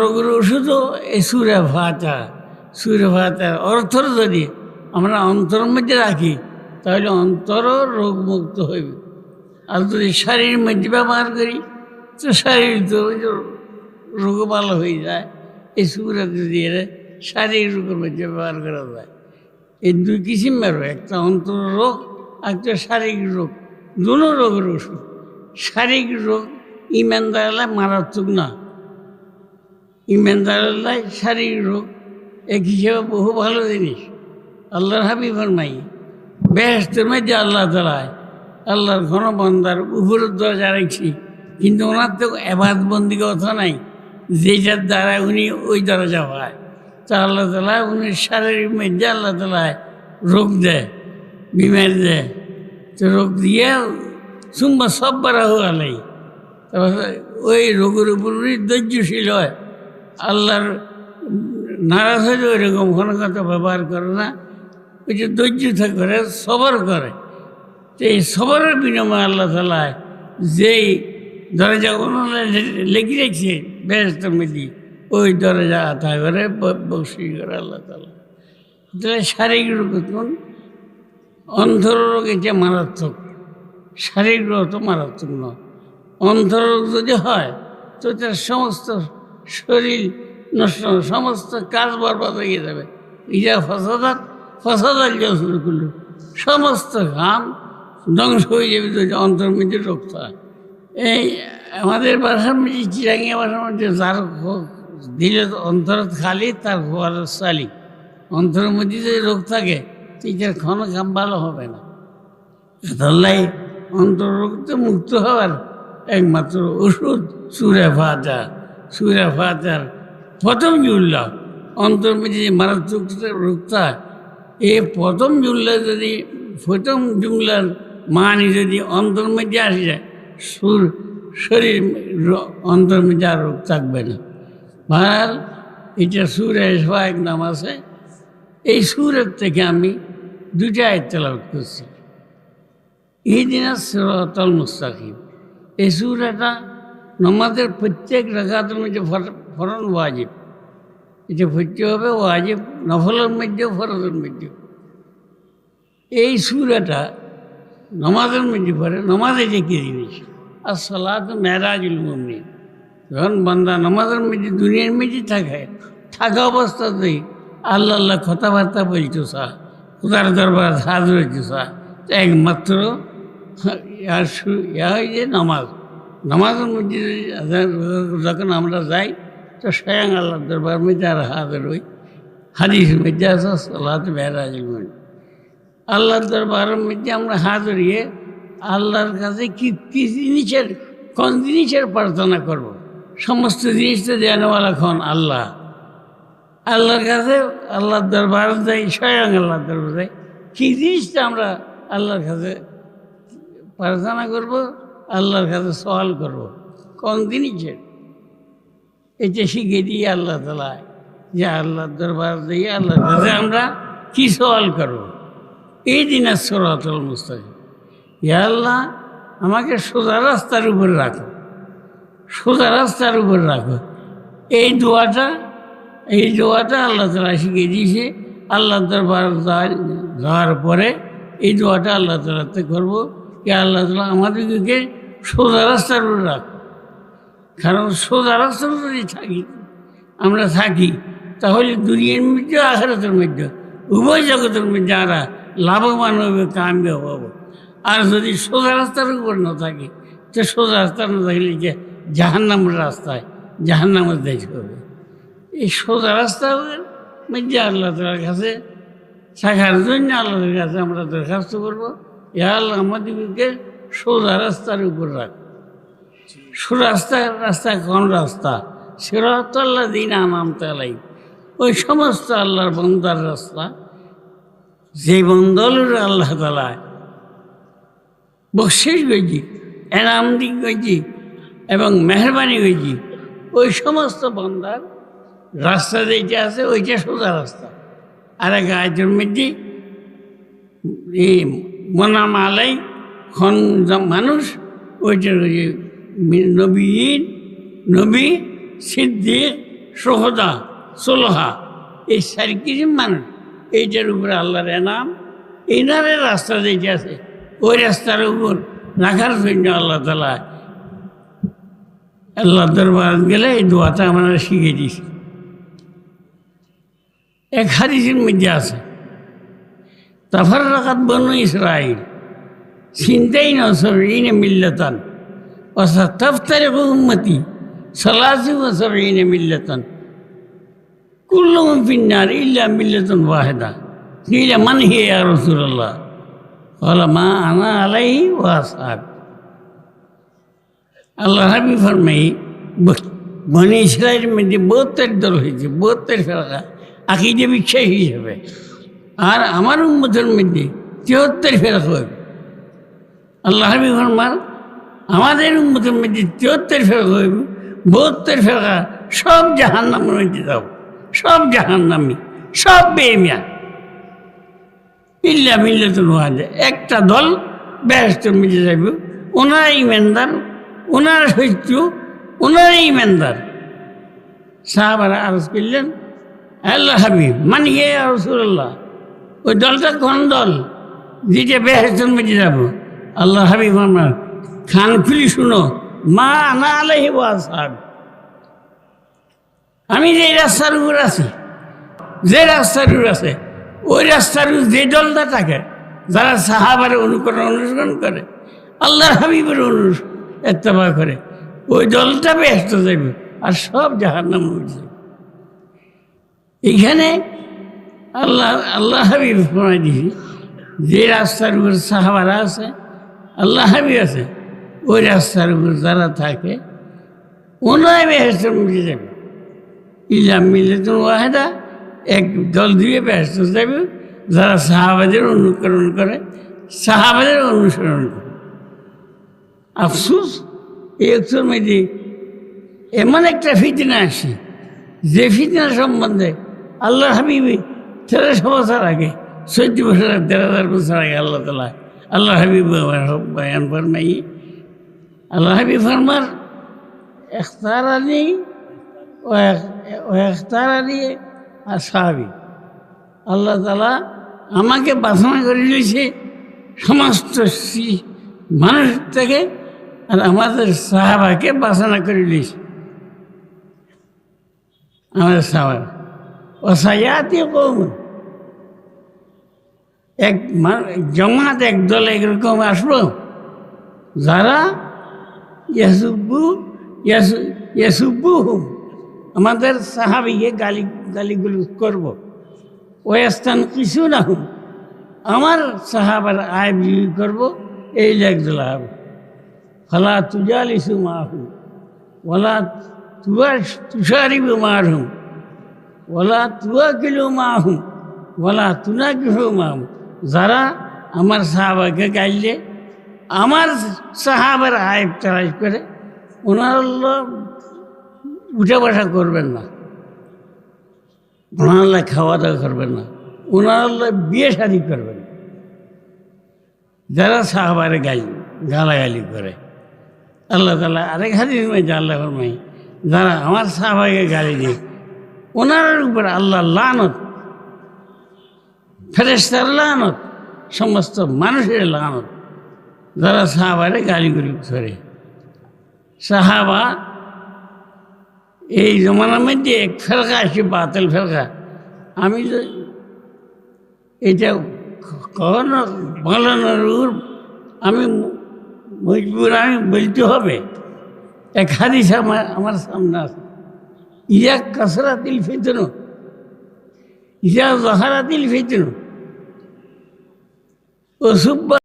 রোগের ওষুধও এই সুরে ভাতা সুরে ভাতার অর্থ যদি আমরা অন্তরের মধ্যে রাখি, তাহলে অন্তর রোগ মুক্ত হইবে। আর যদি শারীর মধ্যে ব্যবহার করি, তো শারীর তো রোগ ভালো হয়ে যায়। এই সুরে যদি শারীরিক রোগের মধ্যে ব্যবহার করা যায়। এই দুই কিসিমের একটা অন্তর রোগ একটা শারীরিক রোগ। দুনো রোগের ওষুধ। শারীরিক রোগ ইমানদারালায় মারাত্মক না। ইমানদারালায় শারীরিক রোগ এক হিসেবে বহু ভালো জিনিস। আল্লাহর হাবি ফরমাই বেহেস্তের মধ্যে আল্লাহ তালায় আল্লাহর ঘন বন্দার উপরের দরজা রাখছি। কিন্তু ওনার তো এবাদ বন্দি কথা নাই যেটার দ্বারা উনি ওই দরজা পায়। তা আল্লাহ তালা উনি শারীরিক মধ্যে আল্লাহ তালায় রোগ দেয়, বিমার দেয়। তো রোগ দিয়ে সুম্বা সব বাড়া হওয়ালাই তারপর ওই রোগের উপর উনি ধৈর্যশীল হয়। আল্লাহর নারাজ হলে ওইরকম ঘন কথা ব্যবহার করে না। ওই যে ধৈর্য করে সবর করে। তো এই সবরের বিনিময়ে আল্লাহ তালায় যেই দরজা অনুযায়ী লেগে রেখেছে ব্যস্ত মিলি, ওই দরজা আথা করে বসি করে আল্লাহ তালা তাহলে শারীরিক রোগ কোন অন্ধর রোগ এটা মারাত্মক, শারীরিক রোগ তো মারাত্মক নয়। অন্ধর রোগ যদি হয়, তো তার সমস্ত শরীর নষ্ট সমস্ত কাজ বরবাদ হয়ে যাবে। ইজা ফসাদাত যা শুরু করল সমস্ত ঘাম ধ্বংস হয়ে যাবে যদি অন্তর্মধ্যে রোগ হয়। এই আমাদের বাসার মধ্যে চিরাঙ্গিয়া বাসার মধ্যে যার দিলে অন্তর খালি, তার ঘর চালি অন্তরের মধ্যে যদি রোগ থাকে তিনটার ক্ষণ কাম ভালো হবে না। ধরলাই অন্তরোগ তো মুক্ত হওয়ার একমাত্র ওষুধ, সুরে ফাটা সুরে ফাটার প্রথম জুল্লা অন্তর যে মারাত্মক রোগটা এই প্রথম জুল্লা যদি, প্রথম জুমলার মানি যদি অন্তর মধ্যে আসে যায়, সুর, শরীর অন্তর মধ্যে আর রোগ থাকবে না। ভালো এটা সুরে এক নাম আছে এই সুরের থেকে আমি দুটা আয়তলাউট করছি। ইদিনা সিরাতাল মুস্তাকিম, এই সুরাটা নমাজের প্রত্যেক রাখাতের মধ্যে ফর- ফরন ওয়াজিব এটা পড়তে হবে ওয়াজিব নফলের মধ্যেও ফরজের মধ্যেও এই সুরাটা নমাজের মধ্যে পড়ে নমাজে যে কি জিনিস আর সলাত মেরাজুল মুমিন যখন বান্দা নমাজের মধ্যে দুনিয়ার মধ্যে থাকে থাকা অবস্থাতেই আল্লাহ আল্লাহ কথাবার্তা বলছো সা খুদার দরবার হাজির হয়েছে সা একমাত্র ইয়ার শু- ইয়া হয় যে নামাজ নামাজের মধ্যে যখন আমরা যাই, তো স্বয়ং আল্লাহ দরবার মধ্যে আর হাজির হই। হাদিস মধ্যে আছে, সালাত মেহরাজুল মুমিন আল্লাহর দরবারের মধ্যে আমরা হাজির হয়ে আল্লাহর কাছে কি কি জিনিসের, কোন জিনিসের প্রার্থনা করব। সমস্ত জিনিস তো খন আল্লাহ। আল্লাহর কাছে আল্লাহর দরবার যাই, স্বয়ং আল্লাহর দরবার যাই, কি জিনিসটা আমরা আল্লাহর কাছে প্রার্থনা করব? আল্লাহর কাছে সওয়াল করব। কোন জিনিসের এটা শিখে দিয়ে আল্লাহ তালা যে আল্লাহর দরবার দিয়ে আল্লাহর কাছে আমরা কি সওয়াল করব? এই দিন সরাতল মুস্তাকিম। ইয়া আল্লাহ, আমাকে সোজা রাস্তার উপর রাখো। সোজা রাস্তার উপর রাখো। এই দোয়াটা এই দোয়াটা আল্লাহ তালা শিখিয়ে দিয়েছে। আল্লাহ দরবার যাওয়ার পরে এই দোয়াটা আল্লাহ তালাতে করব। কি আল্লাহ তালা, আমাদেরকে সোজা রাস্তার উপরে রাখ। কারণ সোজা রাস্তার যদি থাকি, আমরা থাকি, তাহলে দুনিয়ার মধ্যে, আখরাতের মধ্যে, উভয় জগতের মধ্যে আমরা লাভবান হবে কামিয়াব হব। আর যদি সোজা রাস্তার উপর না থাকি, তো সোজা রাস্তা না থাকলে যে জাহান্নামের রাস্তায়, জাহান্নামের দেশ হবে। এই সোজা রাস্তার মধ্যে আল্লাহ তালার কাছে থাকার জন্য আল্লাহর কাছে আমরা দরখাস্ত করব। আল্লাহ আমাদেরকে সোজা রাস্তার উপর রাখ। সুরাস্তা রাস্তা কোন রাস্তা? সিরাতাল্লাহ দিন আনাম তালাই ওই সমস্ত আল্লাহর বন্দার রাস্তা। যে বন্দলের আল্লাহ তালায় বকশিস গেছি এনাম দিক গেছি এবং মেহরবানি গেছি ওই সমস্ত বন্দার রাস্তা যেটা আছে ওইটা সোজা রাস্তা। আর এক আয়তের মধ্যে মনাম আলাই খন মানুষ, ওইটা মি- নবী, সিদ্দিক, সোহদা, সোলহা, এই চারি কিছু মানুষ। এইটার উপরে আল্লাহর এনাম, এনারের রাস্তা যেটা আছে, ওই রাস্তার উপর রাখার জন্য আল্লাহ তালা আল্লাহ দরবার গেলে এই দোয়াটা আমরা শিখে দিয়েছি। এক হাদিসের মধ্যে আছে তাফার রাখাত বনু ইসরাইল সিনতেই নসরিন মিল্লাতান وستفترق أمتي ثلاث وسبعين ملة كلهم في النار إلا ملة واحدة قيل من هي يا رسول الله قال ما أنا عليه وأصحابي আল্লাহ হাবি ফরমাই বনে ইসরায়েলের মধ্যে বহত্তর দল হয়েছে বহত্তর ফেরা আকিদে বিশ্বাস হিসেবে আর আমার উন্মতের মধ্যে তিহত্তর ফেরা হবে আল্লাহ হাবি ফরমার আমাদের উন্মতের মধ্যে তিহত্তর ফেরা হইব, বহত্তর ফেরা সব জাহান নামের মধ্যে যাব। সব জাহান নামি সব বেমিয়া ইল্লা মিল্লাতুল ওয়াহিদা, একটা দল ব্যস্তের মধ্যে যাইব, ওনারা ইমানদার, ওনার সত্য ওনার ইমানদার। সাহাবারা আরজ করলেন, আল্লাহ হাবিব মানে হে রসুল্লাহ ওই দলটা কোন দল? যেটা বেহেস্তের মধ্যে যাব। আল্লাহ হাবিব আমার খান খুলি শুনো। মা না আলাহি সাহাব আমি যে রাস্তার উপর আছি, যে রাস্তার উপর আছে, ওই রাস্তার যে দলটা থাকে, যারা সাহাবার অনুকরণ অনুসরণ করে আল্লাহ হাবিবের অনুসরণ এত্তেবা করে, ওই দলটা ব্যস্ত যাবে আর সব জাহার নাম উঠছে এখানে আল্লাহ আল্লাহ হাবিব শোনাই দিছি। যে রাস্তার উপর সাহাবারা আছে, আল্লাহ হাবিব আছে, ওই রাস্তার উপর যারা থাকে ওনায় বেহেস্ত মুখে যাবে। ইলাম মিল্লাতুল ওয়াহেদা, এক দল দিয়ে ব্যস্ত যাবে, যারা সাহাবাদের অনুকরণ করে, সাহাবাদের অনুসরণ করে। আফসুস এই মধ্যে এমন একটা ফিতনা আসে, যে ফিতনা সম্বন্ধে আল্লাহ হাবিবি তেরোশো বছর আগে, চোদ্দ বছর দেড় হাজার বছর আগে আল্লাহ তালা আল্লাহ হাবিব বয়ান ফরমাই। আল্লাহ হাবিব ফরমার এখতারানি ও এখতারানি আর সাহাবি। আল্লাহ তালা আমাকে বাসনা করে দিয়েছে সমস্ত মানুষ থেকে আর আমাদের সাহাবাকে বাসনা করে দিয়েছে। আমাদের সাহাবা অসায়াতি কৌম। এক জমাত এক দল একরকম আসব যারা ইয়াসুব্বু, ইয়াসু ইয়াসুব্বু আমাদের সাহাবিকে গালি গালিগুলো করব। ওয়াস্তান কিছু না হুম আমার সাহাবার আয় বিক্রি করব, এই লাগদল হবে ফলা তুজালিসু মাহু OLA Tuya তুষারিবু মারহুম। OLA Tuya কিলু মাহুম, OLA তুনা কিহু মাহু যারা আমার সাহাবাকে গাইলে, আমার সাহাবার আয় তারাই করে, ওনার উঠে বসা করবেন না। ওনার খাওয়া দাওয়া করবেন না। ওনার বিয়ে শাদি করবেন যারা সাহাবারে গাই, গালাগালি করে, আল্লাহ তালা আরেক হাদিস মধ্যে আল্লাহ ফরমাই যারা আমার সাহাবাকে গালি দিয়ে ওনার উপর আল্লাহ লানত ফেরেস্তার লানত, সমস্ত মানুষের লানত, যারা সাহাবারে গালিগুলি করে। সাহাবা এই জমানার মধ্যে এক ফেরকা আসে বাতিল ফেরকা। আমি তো এটা কখনো বলানোর আমি মজবুর, আমি বলতে হবে। এক হাদিস আমার আমার সামনে আছে। ইয়া কাসরাতিল ফিতন। ইয়া জহারাতিল ফিতন। ও সুব্বা